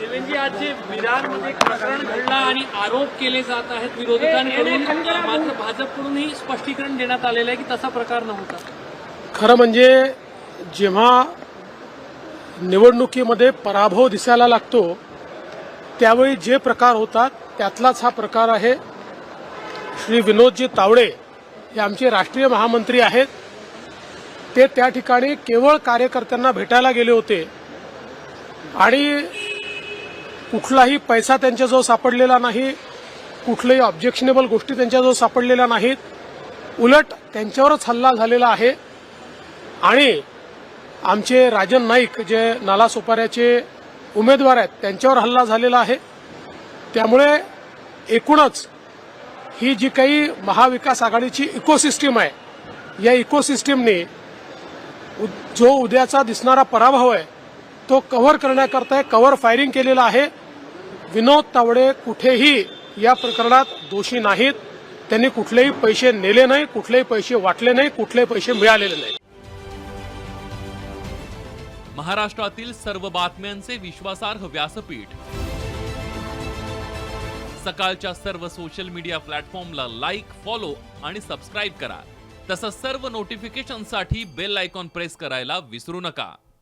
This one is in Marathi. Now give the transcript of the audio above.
देवेंद्रजी आज जे विरारमध्ये प्रकरण घडलं आणि आरोप केले जात आहेत विरोधकांकडून मात्र भाजपकडूनही स्पष्टीकरण देण्यात आलेलं आहे की तसा प्रकार नव्हता. खरं म्हणजे जेव्हा निवडणुकीमध्ये पराभव दिसायला लागतो त्यावेळी जे प्रकार होतात त्यातलाच हा प्रकार आहे. श्री विनोदजी तावडे हे आमचे राष्ट्रीय महामंत्री आहेत. ते त्या ठिकाणी केवळ कार्यकर्त्यांना भेटायला गेले होते. आणि कुठलाही पैसा त्यांच्याजवळ सापडलेला नाही कुठल्याही ऑब्जेक्शनेबल गोष्टी त्यांच्याजवळ सापडलेल्या नाहीत. उलट त्यांच्यावरच हल्ला झालेला आहे. आणि आमचे राजन नाईक जे नालासोपाऱ्याचे उमेदवार आहेत त्यांच्यावर हल्ला झालेला आहे. त्यामुळे एकूणच ही जी काही महाविकास आघाडीची इकोसिस्टीम आहे या इकोसिस्टीमने उ- जो उद्याचा दिसणारा पराभव आहे तो कव्हर करण्याकरता कव्हर फायरिंग केलेला आहे. विनोद तावडे कुठेही या प्रकरणात दोषी नाहीत. त्यांनी कुठलेही पैसे नेले नाही कुठलेही पैसे वाटले नाही कुठलेही पैसे मिळालेले नाही. महाराष्ट्रातील सर्व बातम्यांचे विश्वासार्ह व्यासपीठ. सकाळच्या सर्व सोशल मीडिया प्लॅटफॉर्मला लाईक फॉलो आणि सबस्क्राईब करा. तसंच सर्व नोटिफिकेशनसाठी बेल आयकॉन प्रेस करायला विसरू नका.